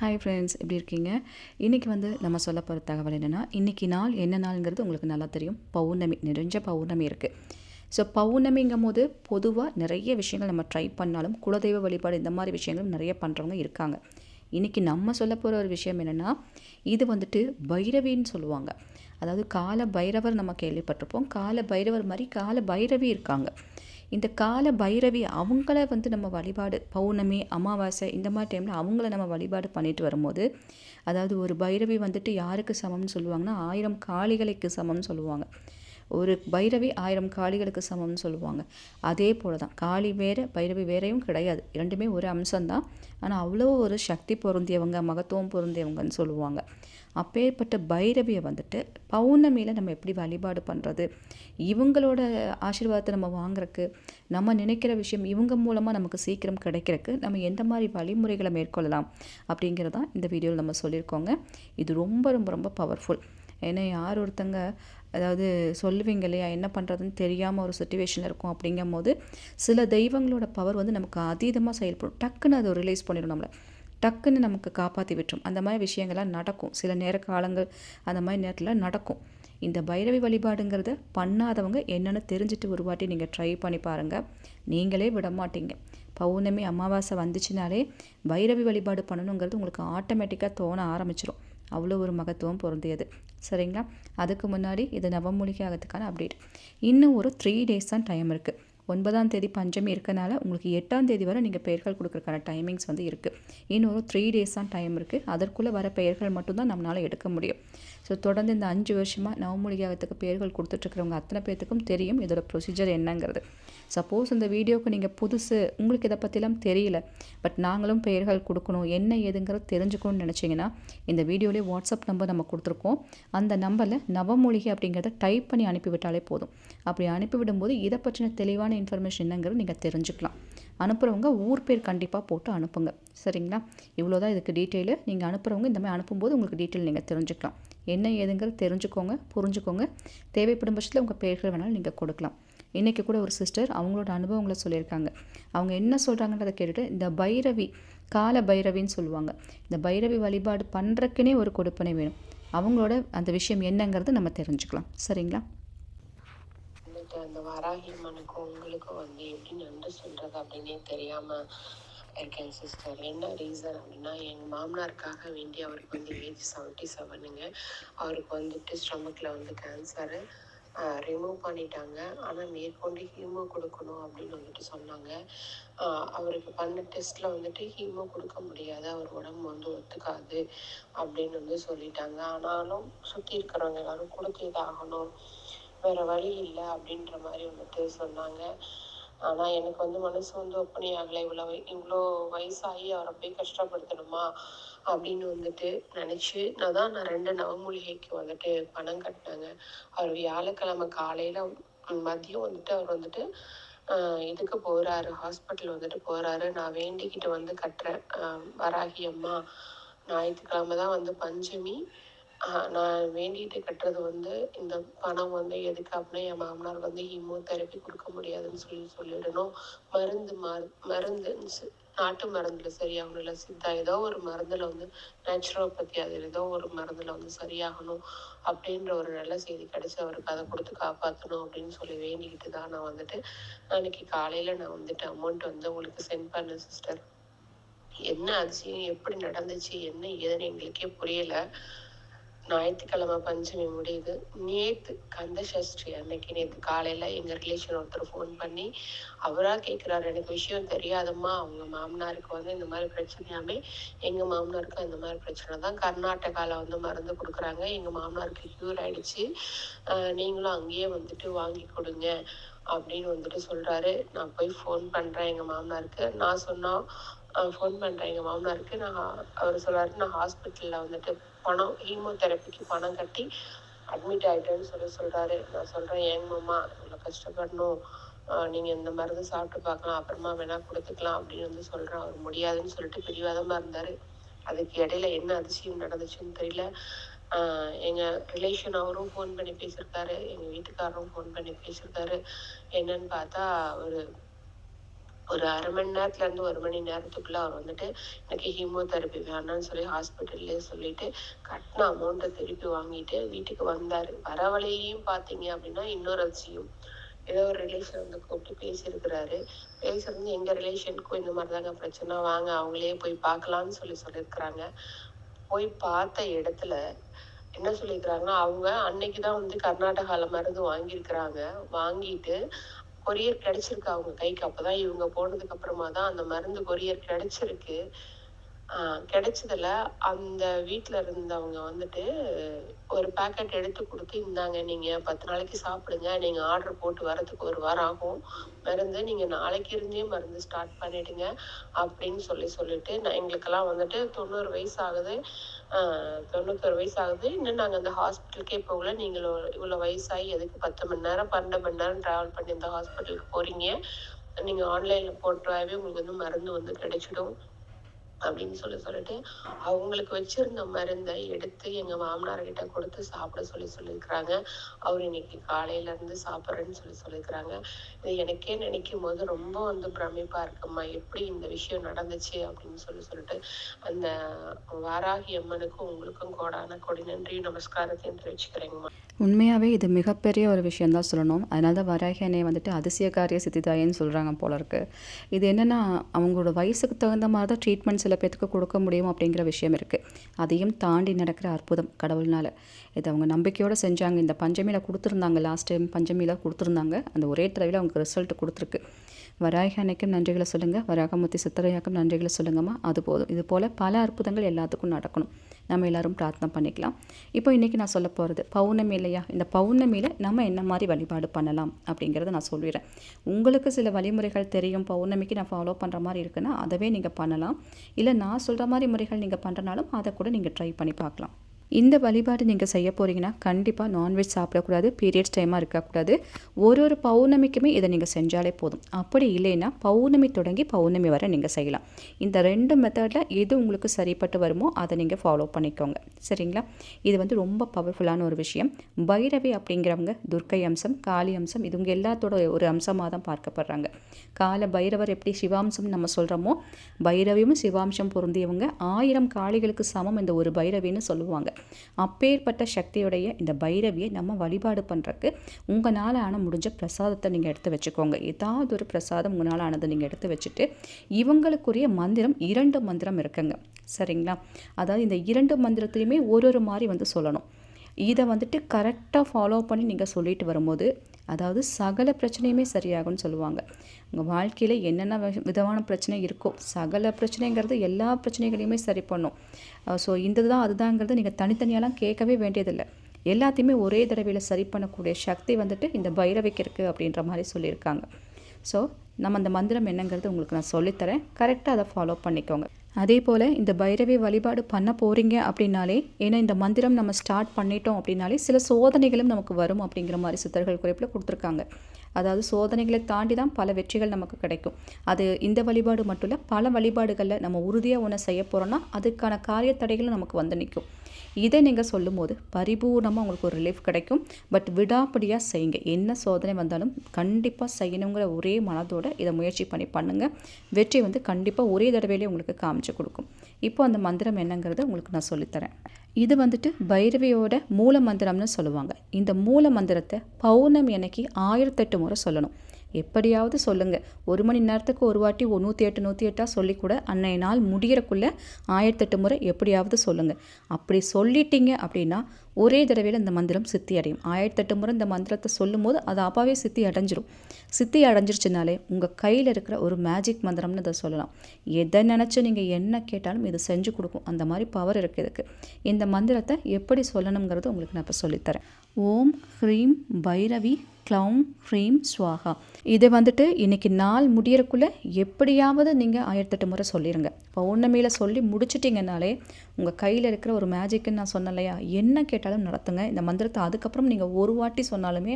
Hi friends எப்படி இருக்கீங்க? இன்றைக்கி வந்து நம்ம சொல்ல போகிற தகவல் என்னென்னா இன்றைக்கி நாள் என்ன நாளுங்கிறது உங்களுக்கு நல்லா தெரியும். பௌர்ணமி நிறைஞ்ச பௌர்ணமி இருக்குது ஸோ பௌர்ணமிங்கும் போது பொதுவாக நிறைய விஷயங்கள் நம்ம ட்ரை பண்ணாலும் குலதெய்வ வழிபாடு இந்த மாதிரி விஷயங்களும் நிறைய பண்ணுறவங்க இருக்காங்க. இன்றைக்கி நம்ம சொல்ல போகிற ஒரு விஷயம் என்னென்னா இது வந்துட்டு பைரவின்னு சொல்லுவாங்க. அதாவது கால பைரவர் நம்ம கேள்விப்பட்டிருப்போம். கால பைரவர் மாதிரி கால பைரவி இருக்காங்க. இந்த கால பைரவி அவங்கள வந்து நம்ம வழிபாடு பௌர்ணமி அமாவாசை இந்த மாதிரி டைமில் அவங்கள நம்ம வழிபாடு பண்ணிட்டு வரும்போது அதாவது ஒரு பைரவி வந்துட்டு யாருக்கு சமம்னு சொல்லுவாங்கன்னா ஆயிரம் காளிகளுக்கு சமம்னு சொல்லுவாங்க. ஒரு பைரவி ஆயிரம் காளிகளுக்கு சமம்னு சொல்லுவாங்க. அதே போல் தான் காளி வேறு பைரவி வேறையும் கிடையாது. இரண்டுமே ஒரு அம்சம்தான். ஆனால் அவ்வளோ ஒரு சக்தி பொருந்தியவங்க மகத்துவம் பொருந்தியவங்கன்னு சொல்லுவாங்க. அப்பேற்பட்ட பைரவியை வந்துட்டு பௌர்ணமியில் நம்ம எப்படி வழிபாடு பண்ணுறது இவங்களோட ஆசீர்வாதத்தை நம்ம வாங்குறக்கு நம்ம நினைக்கிற விஷயம் இவங்க மூலமாக நமக்கு சீக்கிரம் கிடைக்கிறக்கு நம்ம எந்த மாதிரி வழிமுறைகளை மேற்கொள்ளலாம் அப்படிங்கிறதான் இந்த வீடியோவில் நம்ம சொல்லியிருக்கோங்க. இது ரொம்ப ரொம்ப ரொம்ப பவர்ஃபுல் ஏன்னா யார் ஒருத்தங்க அதாவது சொல்லுவீங்க இல்லையா என்ன பண்ணுறதுன்னு தெரியாமல் ஒரு சுச்சுவேஷனில் இருக்கும் அப்படிங்கும் போது சில தெய்வங்களோட பவர் வந்து நமக்கு அதீதமாக செயல்படும். டக்குன்னு அதை ரிலீஸ் பண்ணிடும் நம்மளை. டக்குன்னு நமக்கு காப்பாற்றி விட்டுரும். அந்த மாதிரி விஷயங்கள்லாம் நடக்கும். சில நேர காலங்கள் அந்த மாதிரி நேரத்தில் நடக்கும். இந்த பைரவி வழிபாடுங்கிறத பண்ணாதவங்க என்னென்னு தெரிஞ்சுட்டு ஒரு வாட்டி நீங்கள் ட்ரை பண்ணி பாருங்கள் நீங்களே விட மாட்டீங்க பௌர்ணமி அமாவாசை வந்துச்சுனாலே பைரவி வழிபாடு பண்ணணுங்கிறது உங்களுக்கு ஆட்டோமேட்டிக்காக தோண ஆரம்பிச்சிடும் அவ்வளோ ஒரு மகத்துவம் பொருந்தியது. சரிங்களா? அதுக்கு முன்னாடி இது நவமூலிகை ஆகிறதுக்கான அப்டேட் இன்னும் ஒரு த்ரீ டேஸ் தான் டைம் இருக்குது ஒன்பதாம் தேதி பஞ்சமி இருக்கனால உங்களுக்கு எட்டாம் தேதி வரை நீங்கள் பெயர்கள் கொடுக்குறக்கான டைமிங்ஸ் வந்து இருக்குது இன்னும் ஒரு த்ரீ டேஸ் தான் டைம் இருக்குது அதற்குள்ளே வர பெயர்கள் மட்டும்தான் நம்மளால் எடுக்க முடியும். ஸோ தொடர்ந்து இந்த அஞ்சு வருஷமாக நவமூலிகாகத்துக்கு பெயர்கள் கொடுத்துட்ருக்கிறவங்க அத்தனை பேர்த்துக்கும் தெரியும் இதோட ப்ரொசீஜர் என்னங்கிறது. சப்போஸ் இந்த வீடியோவுக்கு நீங்கள் புதுசு உங்களுக்கு இதை பற்றிலாம் தெரியல பட் நாங்களும் பெயர்கள் கொடுக்கணும் என்ன ஏதுங்கிறது தெரிஞ்சுக்கணும்னு நினச்சிங்கன்னா இந்த வீடியோலேயே வாட்ஸ்அப் நம்பர் நம்ம கொடுத்துருக்கோம். அந்த நம்பரில் நவமூலிகை அப்படிங்கிறத டைப் பண்ணி அனுப்பிவிட்டாலே போதும். அப்படி அனுப்பிவிடும்போது இதை பற்றின தெளிவான இன்ஃபர்மேஷன் என்னங்கிறது நீங்கள் தெரிஞ்சுக்கலாம். அனுப்புகிறவங்க ஊர் பேர் கண்டிப்பாக போட்டு அனுப்புங்க. சரிங்களா? இவ்வளோ தான் இதுக்கு டீட்டெயிலு நீங்கள் அனுப்புகிறவங்க இந்த மாதிரி அனுப்பும்போது உங்களுக்கு டீட்டெயில் நீங்கள் தெரிஞ்சுக்கலாம். என்ன ஏதுங்கிறது தெரிஞ்சுக்கோங்க புரிஞ்சுக்கோங்க. தேவைப்படும் பட்சத்தில் உங்கள் பேர்கள் வேணாலும் நீங்கள் கொடுக்கலாம். இன்றைக்கி கூட ஒரு சிஸ்டர் அவங்களோட அனுபவங்களை சொல்லியிருக்காங்க. அவங்க என்ன சொல்கிறாங்கன்றதை கேட்டுட்டு இந்த பைரவி கால பைரவின்னு சொல்லுவாங்க. இந்த பைரவி வழிபாடு பண்ணுறக்குனே ஒரு கொடுப்பனை வேணும். அவங்களோட அந்த விஷயம் என்னங்கிறது நம்ம தெரிஞ்சுக்கலாம். சரிங்களா? வந்துட்டு அந்த வராகி அம்மனுக்கும் உங்களுக்கும் வந்து எப்படி நன்றி சொல்றது அப்படின்னே தெரியாம இருக்கேன் சிஸ்டர் என்ன ரீசன் அப்படின்னா எங்கள் மாமனாருக்காக வேண்டி அவருக்கு வந்து ஏஜ் செவன்ட்டி செவனுங்க அவருக்கு வந்துட்டு ஸ்டமக்கில் வந்து கேன்சரு ரிமூவ் பண்ணிட்டாங்க. ஆனால் மேற்கொண்டு ஹீமோ கொடுக்கணும் அப்படின்னு வந்துட்டு சொன்னாங்க. அவருக்கு பண்ண டெஸ்ட்டில் வந்துட்டு ஹீமோ கொடுக்க முடியாது. அவர் உடம்பு வந்து ஒத்துக்காது அப்படின்னு வந்து சொல்லிட்டாங்க. ஆனாலும் சுற்றி இருக்கிறவங்க எல்லாரும் கொடுத்தே தான் ஆகணும் வேற வழி இல்லை அப்படின்ற மாதிரி வந்துட்டு சொன்னாங்க. ஆனா எனக்கு வந்து மனசு வந்து ஒப்பனை ஆகலை இவ்வளோ இவ்வளோ வயசாகி அவரை போய் கஷ்டப்படுத்தணுமா அப்படின்னு வந்துட்டு நினைச்சு நான் தான் நான் ரெண்டு நவமூலிகைக்கு வந்துட்டு பணம் கட்டினேங்க. அவர் வியாழக்கிழமை காலையில் மதியம் வந்துட்டு அவர் வந்துட்டு இதுக்கு போறாரு ஹாஸ்பிட்டல் வந்துட்டு போறாரு. நான் வேண்டிக்கிட்டு வந்து கட்டுறேன். வராகி அம்மா ஞாயிற்றுக்கிழமை தான் வந்து பஞ்சமி. நான் வேண்டிட்டு கட்டுறது வந்து இந்த பணம் வந்து எதுக்கு அப்படின்னா என் மாமனார் வந்து ஹீமோதெரப்பி கொடுக்க முடியாதுன்னு சொல்லி சொல்லிடணும். மருந்து மரு மருந்து நாட்டு மருந்துல சரியாகணும். இல்லை சித்தா ஏதோ ஒரு மருந்துல வந்து நேச்சுரோபதி அது ஏதோ ஒரு மருந்துல வந்து சரியாகணும் அப்படின்ற ஒரு நல்ல செய்தி கிடைச்சு அவருக்கு அதை கொடுத்து காப்பாற்றணும் அப்படின்னு சொல்லி வேண்டிக்கிட்டு தான் நான் வந்துட்டு அன்னைக்கு காலையில நான் வந்துட்டு அமௌண்ட் வந்து உங்களுக்கு சென்ட் பண்ணேன் சிஸ்டர் என்ன அதிசயம் எப்படி நடந்துச்சு என்ன ஏதுன்னு எங்களுக்கே புரியல. ஞாயிற்றுக்கிழமை பஞ்சமி முடியுது. நேத்து கந்த சஷ்டி அன்னைக்கு நேத்து காலையில எங்க ரிலேஷன் ஒருத்தர் ஃபோன் பண்ணி அவரா கேட்குறாரு எனக்கு விஷயம் தெரியாதம்மா அவங்க மாமனாருக்கு வந்து இந்த மாதிரி பிரச்சனையாமே எங்க மாமனாருக்கு அந்த மாதிரி பிரச்சனை தான். கர்நாடகால வந்து மருந்து கொடுக்குறாங்க. எங்க மாமனாருக்கு கியூர் ஆயிடுச்சு. நீங்களும் அங்கேயே வந்துட்டு வாங்கி கொடுங்க அப்படின்னு வந்துட்டு சொல்றாரு. நான் போய் ஃபோன் பண்றேன் எங்க மாமனாருக்கு. நான் சொன்னா ஃபோன் பண்றேன் எங்க மாமனாருக்கு. நான் அவர் சொல்றாரு நான் ஹாஸ்பிட்டல்ல வந்துட்டு பணம் ஹீமோதெரப்பிக்கு பணம் கட்டி அட்மிட் ஆயிட்டேன்னு சொல்லி சொல்றாரு. நான் சொல்றேன் ஏங்க மாமா இவ்வளோ கஷ்டப்படணும். நீங்கள் நீங்க இந்த மருந்து சாப்பிட்டு பார்க்கலாம். அப்புறமா வேணா கொடுத்துக்கலாம். அப்படின்னு வந்து சொல்றேன் அவர் முடியாதுன்னு சொல்லிட்டு பிரிவாதமா இருந்தாரு. அதுக்கு இடையில என்ன அதிசயம் நடந்துச்சுன்னு தெரியல. எங்கள் எங்க ரிலேஷன் அவரும் ஃபோன் பண்ணி பேசியிருக்காரு. எங்க வீட்டுக்காரரும் ஃபோன் பண்ணி பேசியிருக்காரு. என்னன்னு பார்த்தா ஒரு ஒரு அரை மணி நேரத்துல இருந்து ஒரு மணி நேரத்துக்குள்ள அவர் வந்துட்டு எனக்கு ஹீமோதெரப்பி வேணாம்னு சொல்லி ஹாஸ்பிட்டல்லே சொல்லிட்டு கட்டின அமௌண்ட்டை திருப்பி வாங்கிட்டு வீட்டுக்கு வந்தாரு. வர வழியையும் பார்த்தீங்க அப்படின்னா இன்னொரு அதிசயம் ஏதோ ஒரு ரிலேஷன் வந்து கூப்பிட்டு பேசியிருக்கிறாரு. பேசுறது எங்க ரிலேஷனுக்கும் இந்த மாதிரி தாங்க பிரச்சனை. வாங்க அவங்களே போய் பார்க்கலாம்னு சொல்லி சொல்லியிருக்கிறாங்க. போய் பார்த்த இடத்துல என்ன சொல்லியிருக்கிறாங்கன்னா அவங்க அன்னைக்கு தான் வந்து கர்நாடகால மருந்து வாங்கியிருக்கிறாங்க. வாங்கிட்டு கொரியர் கிடைச்சிருக்கு அவங்க கைக்கு. அப்பதான் இவங்க போனதுக்கு அப்புறமா தான் அந்த மருந்து கொரியர் கிடைச்சிருக்கு. கிடைச்சதுல அந்த வீட்டில் இருந்தவங்க வந்துட்டு ஒரு பேக்கெட் எடுத்து கொடுத்து இந்தாங்க நீங்க பத்து நாளைக்கு சாப்பிடுங்க. நீங்க ஆர்டர் போட்டு வரதுக்கு ஒரு வாரம் ஆகும். மருந்து நீங்க நாளைக்கு இருந்தே மருந்து ஸ்டார்ட் பண்ணிடுங்க அப்படின்னு சொல்லி சொல்லிட்டு நான் எங்களுக்கெல்லாம் வந்துட்டு தொண்ணூறு வயசு ஆகுது தொண்ணூத்தொரு வயசு ஆகுது இன்னும் நாங்க அந்த ஹாஸ்பிட்டலுக்கே போகல. நீங்க இவ்வளோ இவ்வளவு வயசாகி எதுக்கு பத்து மணி நேரம் பன்னெண்டு மணி நேரம் டிராவல் பண்ணி இந்த ஹாஸ்பிட்டலுக்கு போறீங்க? நீங்க ஆன்லைன்ல போட்டாவே உங்களுக்கு வந்து மருந்து வந்து கிடைச்சிடும். அப்படின்னு சொல்லி சொல்லிட்டு அவங்களுக்கு வச்சிருந்த மருந்தை எடுத்து எங்க மாமனார் கிட்ட கொடுத்து சாப்பிட சொல்லி சொல்லியிருக்கிறாங்க. அவர் இன்னைக்கு காலையில இருந்து சாப்பிட்றேன்னு சொல்லி சொல்லியிருக்கிறாங்க. இது எனக்கே நினைக்கும் போது ரொம்ப வந்து பிரமிப்பா இருக்குமா எப்படி இந்த விஷயம் நடந்துச்சு அப்படின்னு சொல்லி சொல்லிட்டு அந்த வாராகி அம்மனுக்கும் உங்களுக்கும் கோடான கொடி நன்றி நமஸ்காரத்தை தெரிவிச்சுக்கிறேங்கம்மா. உண்மையாகவே இது மிகப்பெரிய ஒரு விஷயம் தான் சொல்லணும். அதனால தான் வராகி அன்னை வந்துட்டு அதிசயக்காரிய சித்திதாயன்னு சொல்கிறாங்க போல இருக்கு. இது என்னென்னா அவங்களோட வயசுக்கு தகுந்த மாதிரி தான் ட்ரீட்மெண்ட் சில பேர்த்துக்கு கொடுக்க முடியும் அப்படிங்கிற விஷயம் இருக்குது அதையும் தாண்டி நடக்கிற அற்புதம் கடவுள்னால. இது அவங்க நம்பிக்கையோடு செஞ்சாங்க. இந்த பஞ்சமியில் கொடுத்துருந்தாங்க. லாஸ்ட் டைம் பஞ்சமியில் கொடுத்துருந்தாங்க. அந்த ஒரே தடவையில் அவங்களுக்கு ரிசல்ட் கொடுத்துருக்கு. வராகி அன்னைக்கும் நன்றிகளை சொல்லுங்கள் வராகமூர்த்தி சித்தரையாக்கும் நன்றிகளை சொல்லுங்கம்மா. அது போதும். இது போல் பல அற்புதங்கள் எல்லாத்துக்கும் நடக்கணும். நம்ம எல்லாரும் பிரார்த்தனை பண்ணிக்கலாம். இப்போ இன்றைக்கி நான் சொல்ல போகிறது பௌர்ணமி இல்லையா? இந்த பௌர்ணமியில் நம்ம என்ன மாதிரி வழிபாடு பண்ணலாம் அப்படிங்கிறத நான் சொல்லிடுறேன். உங்களுக்கு சில வழிமுறைகள் தெரியும். பௌர்ணமிக்கு நான் ஃபாலோ பண்ணுற மாதிரி இருக்குன்னா அதவே நீங்கள் பண்ணலாம். இல்லை நான் சொல்கிற மாதிரி முறைகள் நீங்கள் பண்ணுறனாலும் அதை கூட நீங்கள் ட்ரை பண்ணி பார்க்கலாம். இந்த வழிபாடு நீங்கள் செய்ய போகிறீங்கன்னா கண்டிப்பாக நான்வெஜ் சாப்பிடக்கூடாது பீரியட்ஸ் டைமாக இருக்கக்கூடாது. ஒரு ஒரு பௌர்ணமிக்குமே இதை நீங்கள் செஞ்சாலே போதும். அப்படி இல்லைன்னா பௌர்ணமி தொடங்கி பௌர்ணமி வரை நீங்கள் செய்யலாம். இந்த ரெண்டு மெத்தடில் எது உங்களுக்கு சரிப்பட்டு வருமோ அதை நீங்கள் ஃபாலோ பண்ணிக்கோங்க. சரிங்களா? இது வந்து ரொம்ப பவர்ஃபுல்லான ஒரு விஷயம். பைரவி அப்படிங்கிறவங்க துர்க்கை அம்சம் காளி அம்சம் இதுங்க எல்லாத்தோட ஒரு அம்சமாக தான் பார்க்கப்படுறாங்க. கால பைரவர் எப்படி சிவாம்சம் நம்ம சொல்கிறோமோ பைரவியும் சிவாம்சம் பொருந்தியவங்க ஆயிரம் காளிகளுக்கு சமம் இந்த ஒரு பைரவின்னு சொல்லுவாங்க. அப்பேற்பட்ட சக்தியுடைய இந்த பைரவியை நம்ம வழிபாடு பண்ணுறக்கு உங்களால் ஆன முடிஞ்ச பிரசாதத்தை நீங்கள் எடுத்து வச்சுக்கோங்க. ஏதாவது ஒரு பிரசாதம் உங்களால் ஆனதை நீங்கள் எடுத்து வச்சுட்டு இவங்களுக்குரிய மந்திரம் இரண்டு மந்திரம் இருக்குங்க. சரிங்களா? அதாவது இந்த இரண்டு மந்திரத்துலையுமே ஒரு ஒரு மாதிரி வந்து சொல்லணும். இதை வந்துட்டு கரெக்டாக ஃபாலோ பண்ணி நீங்கள் சொல்லிட்டு வரும்போது அதாவது சகல பிரச்சனையுமே சரியாகும்னு சொல்லுவாங்க. உங்கள் வாழ்க்கையில் என்னென்ன விதமான பிரச்சனை இருக்கோ சகல பிரச்சனைங்கிறது எல்லா பிரச்சனைகளையுமே சரி பண்ணும். ஸோ இந்த தான் அதுதாங்கிறது நீங்கள் தனித்தனியாலாம் கேட்கவே வேண்டியதில்லை. எல்லாத்தையுமே ஒரே தடவையில் சரி பண்ணக்கூடிய சக்தி வந்துட்டு இந்த பைரவிக்கு இருக்குது அப்படின்ற மாதிரி சொல்லியிருக்காங்க. ஸோ நம்ம அந்த மந்திரம் என்னங்கிறது உங்களுக்கு நான் சொல்லித்தரேன். கரெக்டாக அதை ஃபாலோ பண்ணிக்கோங்க. அதே போல் இந்த பைரவி வழிபாடு பண்ண போகிறீங்க அப்படின்னாலே ஏன்னா இந்த மந்திரம் நம்ம ஸ்டார்ட் பண்ணிட்டோம் அப்படின்னாலே சில சோதனைகளும் நமக்கு வரும் அப்படிங்கிற மாதிரி சித்தர்கள் குறிப்பில் கொடுத்துருக்காங்க. அதாவது சோதனைகளை தாண்டி தான் பல வெற்றிகள் நமக்கு கிடைக்கும். அது இந்த வழிபாடு மட்டும் இல்லை பல வழிபாடுகளில் நம்ம உறுதியாக ஒன்று செய்ய போகிறோன்னா அதுக்கான காரிய தடைகளும் நமக்கு வந்து நிற்கும் இதை நீங்கள் சொல்லும்போது பரிபூர்ணமாக உங்களுக்கு ஒரு ரிலீஃப் கிடைக்கும். பட் விடாப்படியாக செய்யுங்க. என்ன சோதனை வந்தாலும் கண்டிப்பாக செய்யணுங்கிற ஒரே மனதோட இதை முயற்சி பண்ணி பண்ணுங்கள் வெற்றி வந்து கண்டிப்பாக ஒரே தடவையிலே உங்களுக்கு காமிச்சு கொடுக்கும். இப்போ அந்த மந்திரம் என்னங்கிறத உங்களுக்கு நான் சொல்லித்தரேன். இது வந்துட்டு பைரவியோட மூல மந்திரம்னு சொல்லுவாங்க. இந்த மூல மந்திரத்தை பௌர்ணமி அன்னைக்கு ஆயிரத்தெட்டு முறை சொல்லணும். எப்படியாவது சொல்லுங்கள் ஒரு மணி நேரத்துக்கு ஒரு வாட்டி ஒரு நூற்றி எட்டு நூற்றி எட்டாக சொல்லி கூட அன்னைய நாள் முடிகிறக்குள்ளே ஆயிரத்தெட்டு முறை எப்படியாவது சொல்லுங்கள் அப்படி சொல்லிட்டீங்க அப்படின்னா ஒரே தடவையில் இந்த மந்திரம் சித்தி அடையும். ஆயிரத்தெட்டு முறை இந்த மந்திரத்தை சொல்லும்போது அது அப்பாவே சித்தி அடைஞ்சிரும். சித்தி அடைஞ்சிருச்சுனாலே உங்கள் கையில் இருக்கிற ஒரு மேஜிக் மந்திரம்னு இதை சொல்லலாம். எதை நினச்சி நீங்கள் என்ன கேட்டாலும் இது செஞ்சு கொடுக்கும். அந்த மாதிரி பவர் இருக்குது இதுக்கு. இந்த மந்திரத்தை எப்படி சொல்லணுங்கிறது உங்களுக்கு நான் இப்போ சொல்லித்தரேன். ஓம் ஹ்ரீம் பைரவி க்ளௌம் ஹ்ரீம் ஸ்வாகா. இதை வந்துட்டு இன்னைக்கு நாள் முடியறக்குள்ளே எப்படியாவது நீங்கள் ஆயிரத்தெட்டு முறை சொல்லிடுங்க பௌர்ணமியில் சொல்லி முடிச்சிட்டிங்கனாலே உங்கள் கையில் இருக்கிற ஒரு மேஜிக்குன்னு நான் சொன்னேன் இல்லையா? என்ன கேட்டாலும் நடத்துங்க. இந்த மந்திரத்தை அதுக்கப்புறம் நீங்கள் ஒரு வாட்டி சொன்னாலுமே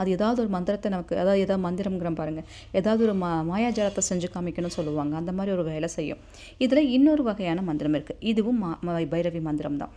அது ஏதாவது ஒரு மந்திரத்தை நமக்கு அதாவது ஏதாவது மந்திரம்ங்கிற பாருங்க. ஏதாவது ஒரு மா மாயாஜாலத்தை செஞ்சு காமிக்கணும்னு சொல்லுவாங்க. அந்த மாதிரி ஒரு வேலை செய்யும். இதில் இன்னொரு வகையான மந்திரம் இருக்குது இதுவும் மா பைரவி மந்திரம் தான்.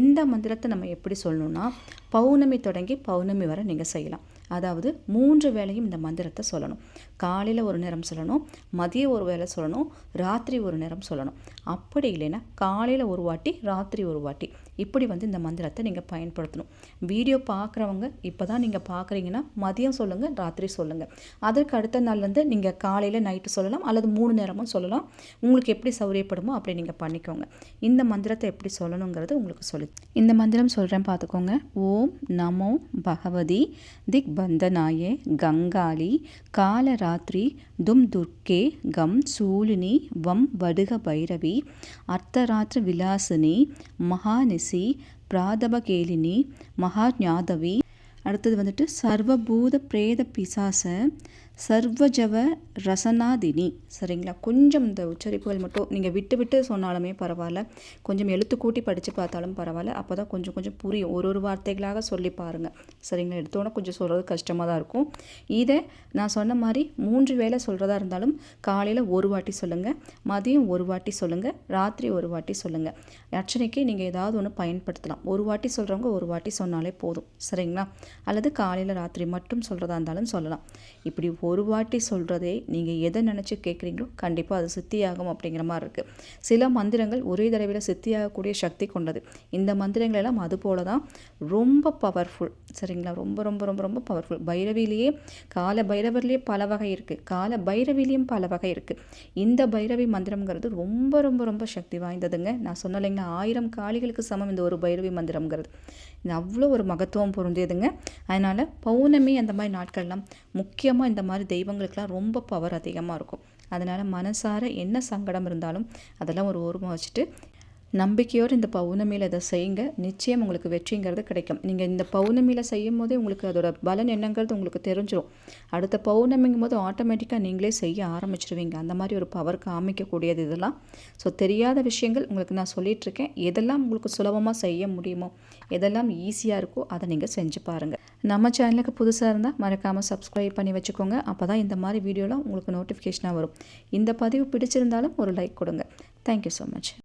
இந்த மந்திரத்தை நம்ம எப்படி சொல்லணும்னா பௌர்ணமி தொடங்கி பௌர்ணமி வரை நீங்கள் செய்யலாம். அதாவது மூன்று வேளையும் இந்த மந்திரத்தை சொல்லணும். காலையில் ஒரு நேரம் சொல்லணும் மதியம் ஒரு வேளை சொல்லணும் ராத்திரி ஒரு நேரம் சொல்லணும். அப்படி இல்லைன்னா காலையில் ஒரு வாட்டி ராத்திரி ஒரு வாட்டி. இப்படி வந்து இந்த மந்திரத்தை நீங்கள் பயன்படுத்தணும். வீடியோ பார்க்குறவங்க இப்போ தான் நீங்கள் பார்க்குறீங்கன்னா மதியம் சொல்லுங்கள் ராத்திரி சொல்லுங்கள் அதற்கு அடுத்த நாள் வந்து நீங்கள் காலையில் நைட்டு சொல்லலாம் அல்லது மூணு நேரமும் சொல்லலாம். உங்களுக்கு எப்படி சௌரியப்படுமோ அப்படி நீங்கள் பண்ணிக்கோங்க. இந்த மந்திரத்தை எப்படி சொல்லணுங்கிறது உங்களுக்கு சொல்லி இந்த மந்திரம் சொல்கிறேன் பார்த்துக்கோங்க ஓம் நமோ பகவதி திக் பந்தனாய கங்காளி தாத்ரி தும் துர்க்கே கம் சூலினி வம் வடுக பைரவி அர்த்தராத்திர விலாசினி மகாநிசி பிராதபகேலினி மகாஞாதவி. அடுத்தது வந்துட்டு சர்வபூத பிரேத பிசாச சர்வஜவ ரசனாதினி. சரிங்களா? கொஞ்சம் இந்த உச்சரிப்புகள் மட்டும் நீங்கள் விட்டு விட்டு சொன்னாலுமே பரவாயில்ல. கொஞ்சம் எழுத்து கூட்டி படித்து பார்த்தாலும் பரவாயில்ல. அப்போ தான் கொஞ்சம் கொஞ்சம் புரியும். ஒரு ஒரு வார்த்தைகளாக சொல்லி பாருங்கள் சரிங்களா? எடுத்தோன்னே கொஞ்சம் சொல்கிறது கஷ்டமாக தான் இருக்கும். இதை நான் சொன்ன மாதிரி மூன்று வேளை சொல்கிறதா இருந்தாலும் காலையில் ஒரு வாட்டி சொல்லுங்கள் மதியம் ஒரு வாட்டி சொல்லுங்கள் ராத்திரி ஒரு வாட்டி சொல்லுங்கள் அர்ச்சனைக்கு நீங்கள் ஏதாவது ஒன்று பயன்படுத்தலாம். ஒரு வாட்டி சொல்கிறவங்க ஒரு வாட்டி சொன்னாலே போதும். சரிங்களா? அல்லது காலையில் ராத்திரி மட்டும் சொல்கிறதா இருந்தாலும் சொல்லலாம். இப்படி ஒரு வாட்டி சொல்கிறதே நீங்கள் எதை நினச்சி கேட்குறீங்களோ கண்டிப்பாக அது சித்தியாகும் அப்படிங்கிற மாதிரி இருக்குது சில மந்திரங்கள் ஒரே தடவையில் சித்தியாகக்கூடிய சக்தி கொண்டது. இந்த மந்திரங்கள் எல்லாம் அது போல தான் ரொம்ப பவர்ஃபுல் சரிங்களா? ரொம்ப ரொம்ப ரொம்ப ரொம்ப பவர்ஃபுல் பைரவிலேயே கால பைரவர்லேயே பல வகை இருக்குது கால பைரவிலையும் பல வகை இருக்குது இந்த பைரவி மந்திரம்ங்கிறது ரொம்ப ரொம்ப ரொம்ப சக்தி வாய்ந்ததுங்க. நான் சொன்ன இல்லைங்களா? ஆயிரம் காளிகளுக்கு சமம் இந்த ஒரு பைரவி மந்திரம்ங்கிறது. இது அவ்வளோ ஒரு மகத்துவம் பொருந்தியதுங்க. அதனால் பௌர்ணமி அந்த மாதிரி நாட்கள்லாம் முக்கியமாக இந்த மாதிரி தெய்வங்களுக்கெலாம் ரொம்ப பவர் அதிகமாக இருக்கும். அதனால் மனசார என்ன சங்கடம் இருந்தாலும் அதெல்லாம் ஒரு ஓரமாக வச்சுட்டு நம்பிக்கையோடு இந்த பௌர்ணமியில் இதை செய்யுங்க. நிச்சயம் உங்களுக்கு வெற்றிங்கிறது கிடைக்கும். நீங்கள் இந்த பௌர்ணமியில் செய்யும் போதே உங்களுக்கு அதோட பலன் என்னங்கிறது உங்களுக்கு தெரிஞ்சிடும் அடுத்த பௌர்ணமிங்கும் போது ஆட்டோமேட்டிக்காக நீங்களே செய்ய ஆரம்பிச்சிருவீங்க. அந்த மாதிரி ஒரு பவர் காமிக்கக்கூடியது இதெல்லாம். ஸோ தெரியாத விஷயங்கள் உங்களுக்கு நான் சொல்லிகிட்ருக்கேன் எதெல்லாம் உங்களுக்கு சுலபமாக செய்ய முடியுமோ எதெல்லாம் ஈஸியாக இருக்கோ அதை நீங்கள் செஞ்சு பாருங்கள் நம்ம சேனலுக்கு புதுசாக இருந்தால் மறக்காமல் சப்ஸ்கிரைப் பண்ணி வச்சுக்கோங்க. அப்போ தான் இந்த மாதிரி வீடியோலாம் உங்களுக்கு நோட்டிஃபிகேஷனாக வரும். இந்த பதிவு பிடிச்சிருந்தாலும் ஒரு லைக் கொடுங்க. Thank you so much